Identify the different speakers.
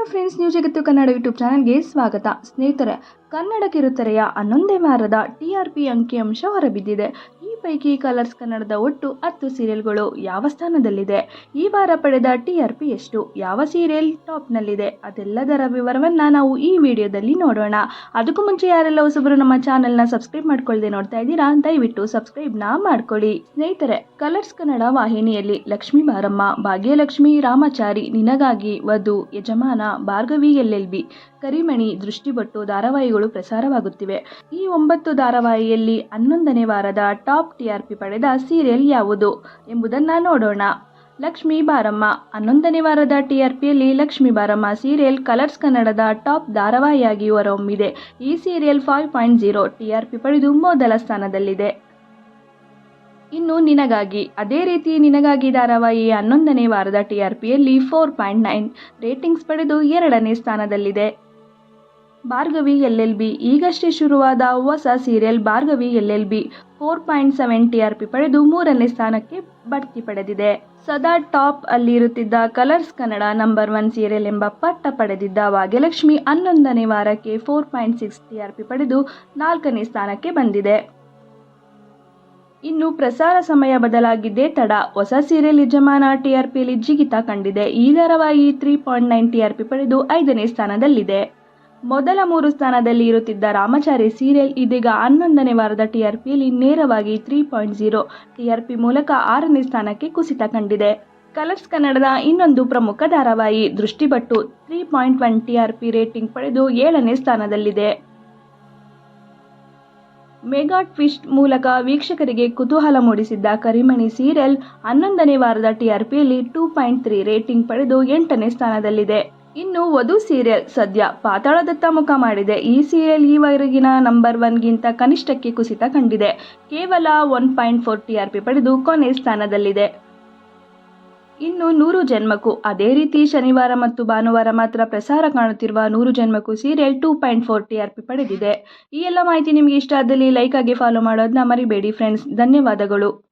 Speaker 1: ಏನು friends new ಜಗತ್ತು Kannada YouTube ಚಾನಲ್ಗೆ ಸ್ವಾಗತ. ಸ್ನೇಹಿತರೆ, ಕನ್ನಡ ಕಿರುತೆರೆಯ ಹನ್ನೊಂದೇ ವಾರದ ಟಿ ಆರ್ ಪಿ ಅಂಕಿಅಂಶ ಹೊರಬಿದ್ದಿದೆ. ಪೈಕಿ ಕಲರ್ಸ್ ಕನ್ನಡದ ಒಟ್ಟು ಹತ್ತು ಸೀರಿಯಲ್ಗಳು ಯಾವ ಸ್ಥಾನದಲ್ಲಿದೆ? ಈ ವಾರ ಪಡೆದ ಟಿ ಆರ್ ಪಿ ಎಷ್ಟು? ಯಾವ ಸೀರಿಯಲ್ ಟಾಪ್ನಲ್ಲಿದೆ? ಅದೆಲ್ಲದರ ವಿವರವನ್ನು ನಾವು ಈ ವಿಡಿಯೋದಲ್ಲಿ ನೋಡೋಣ. ಅದಕ್ಕೂ ಮುಂಚೆ ಯಾರೆಲ್ಲ ಹೊಸಬರು ನಮ್ಮ ಚಾನೆಲ್ನ ಸಬ್ಸ್ಕ್ರೈಬ್ ಮಾಡ್ಕೊಳ್ಳದೆ ನೋಡ್ತಾ ಇದ್ದೀರಾ, ದಯವಿಟ್ಟು ಸಬ್ಸ್ಕ್ರೈಬ್ನ ಮಾಡ್ಕೊಳ್ಳಿ. ಸ್ನೇಹಿತರೆ, ಕಲರ್ಸ್ ಕನ್ನಡ ವಾಹಿನಿಯಲ್ಲಿ ಲಕ್ಷ್ಮೀ ಬಾರಮ್ಮ, ಭಾಗ್ಯಲಕ್ಷ್ಮಿ ರಾಮಾಚಾರಿ, ನಿನಗಾಗಿ ವಧು, ಯಜಮಾನ, ಭಾರ್ಗವಿ ಎಲ್ಎಲ್ಬಿ ಕರಿಮಣಿ, ದೃಷ್ಟಿಬೊಟ್ಟು, ಧಾರಾವಾಹಿಗಳು ಪ್ರಸಾರವಾಗುತ್ತಿವೆ. ಈ ಒಂಬತ್ತು ಧಾರಾವಾಹಿಯಲ್ಲಿ ಹನ್ನೊಂದನೇ ವಾರದ ಟಾಪ್ ಟಿಆರ್ಪಿ ಪಡೆದ ಸೀರಿಯಲ್ ಯಾವುದು ಎಂಬುದನ್ನು ನೋಡೋಣ. ಲಕ್ಷ್ಮಿ ಬಾರಮ್ಮ. ಹನ್ನೊಂದನೇ ವಾರದ ಟಿಆರ್ಪಿಯಲ್ಲಿ ಲಕ್ಷ್ಮೀ ಬಾರಮ್ಮ ಸೀರಿಯಲ್ ಕಲರ್ಸ್ ಕನ್ನಡದ ಟಾಪ್ ಧಾರಾವಾಹಿಯಾಗಿ ಹೊರಹೊಮ್ಮಿದೆ. ಈ serial five point zero TRP ಪಡೆದು ಮೊದಲ ಸ್ಥಾನದಲ್ಲಿದೆ. ಇನ್ನು ನಿನಗಾಗಿ. ಅದೇ ರೀತಿ ನಿನಗಾಗಿ ಧಾರಾವಾಹಿ ಹನ್ನೊಂದನೇ ವಾರದ ಟಿಆರ್ಪಿಯಲ್ಲಿ ಫೋರ್ ಪಾಯಿಂಟ್ ನೈನ್ ರೇಟಿಂಗ್ಸ್ ಪಡೆದು ಎರಡನೇ ಸ್ಥಾನದಲ್ಲಿದೆ. Bhargavi L L B. ಈಗಷ್ಟೇ ಶುರುವಾದ ಹೊಸ serial Bhargavi L L B. Four point seven T R P ಪಡೆದು ಮೂರನೇ ಸ್ಥಾನಕ್ಕೆ ಬಡ್ತಿ ಪಡೆದಿದೆ. ಸದಾ ಟಾಪ್ ಅಲ್ಲಿ ಇರುತ್ತಿದ್ದ Colors Kannada number one serial ಎಂಬ ಪಟ್ಟ ಪಡೆದಿದ್ದ ಭಾಗ್ಯಲಕ್ಷ್ಮಿ ಹನ್ನೊಂದನೇ ವಾರಕ್ಕೆ four point six T R P ಪಡೆದು ನಾಲ್ಕನೇ ಸ್ಥಾನಕ್ಕೆ ಬಂದಿದೆ. ಇನ್ನು ಪ್ರಸಾರ ಸಮಯ ಬದಲಾಗಿದ್ದೇ ತಡ. ಹೊಸ ಸೀರಿಯಲ್ ಯಜಮಾನ ಟಿಆರ್ಪಿಯಲ್ಲಿ ಜಿಗಿತ ಕಂಡಿದೆ. ಈ ಧಾರಾವಾಹಿ ತ್ರೀ ಪಾಯಿಂಟ್ ನೈನ್ ಟಿಆರ್ಪಿ ಪಡೆದು ಐದನೇ ಸ್ಥಾನದಲ್ಲಿದೆ. ಮೊದಲ ಮೂರು ಸ್ಥಾನದಲ್ಲಿ ಇರುತ್ತಿದ್ದ ರಾಮಚಾರಿ ಸೀರಿಯಲ್ ಇದೀಗ ಹನ್ನೊಂದನೇ ವಾರದ ಟಿಆರ್ಪಿಯಲ್ಲಿ ನೇರವಾಗಿ ತ್ರೀ ಪಾಯಿಂಟ್ ಜೀರೋ ಟಿಆರ್ಪಿ ಮೂಲಕ ಆರನೇ ಸ್ಥಾನಕ್ಕೆ ಕುಸಿತ ಕಂಡಿದೆ. ಕಲರ್ಸ್ ಕನ್ನಡದ ಇನ್ನೊಂದು ಪ್ರಮುಖ ಧಾರಾವಾಹಿ Drishtibottu three point one TRP rating ಪಡೆದು ಏಳನೇ ಸ್ಥಾನದಲ್ಲಿದೆ. ಮೆಗಾ ಟ್ವಿಸ್ಟ್ ಮೂಲಕ ವೀಕ್ಷಕರಿಗೆ ಕುತೂಹಲ ಮೂಡಿಸಿದ್ದ ಕರಿಮಣಿ ಸೀರಿಯಲ್ ಹನ್ನೊಂದನೇ ವಾರದ ಟಿಆರ್ಪಿಯಲ್ಲಿ ಟೂ ಪಾಯಿಂಟ್ ತ್ರೀ ರೇಟಿಂಗ್ ಪಡೆದು ಎಂಟನೇ ಸ್ಥಾನದಲ್ಲಿದೆ. ಇನ್ನು ವಧು ಸೀರಿಯಲ್ ಸದ್ಯ ಪಾತಾಳದತ್ತ ಮುಖ ಮಾಡಿದೆ. ಈ ಸೀರಿಯಲ್ ಈವರೆಗಿನ ನಂಬರ್ ಒನ್ಗಿಂತ ಕನಿಷ್ಠಕ್ಕೆ ಕುಸಿತ ಕಂಡಿದೆ. ಕೇವಲ one point four T R P ಪಡೆದು ಕೊನೆ ಸ್ಥಾನದಲ್ಲಿದೆ. ಇನ್ನು ನೂರು ಜನ್ಮಕ್ಕೂ ಅದೇ ರೀತಿ ಶನಿವಾರ ಮತ್ತು ಭಾನುವಾರ ಮಾತ್ರ ಪ್ರಸಾರ ಕಾಣುತ್ತಿರುವ ನೂರು ಜನ್ಮಕ್ಕೂ serial two point four T R P ಪಡೆದಿದೆ. ಈ ಎಲ್ಲ ಮಾಹಿತಿ ನಿಮಗೆ ಇಷ್ಟ ಆದಲ್ಲಿ ಲೈಕ್ ಆಗಿ ಫಾಲೋ ಮಾಡೋದನ್ನ ಮರಿಬೇಡಿ ಫ್ರೆಂಡ್ಸ್ ಧನ್ಯವಾದಗಳು.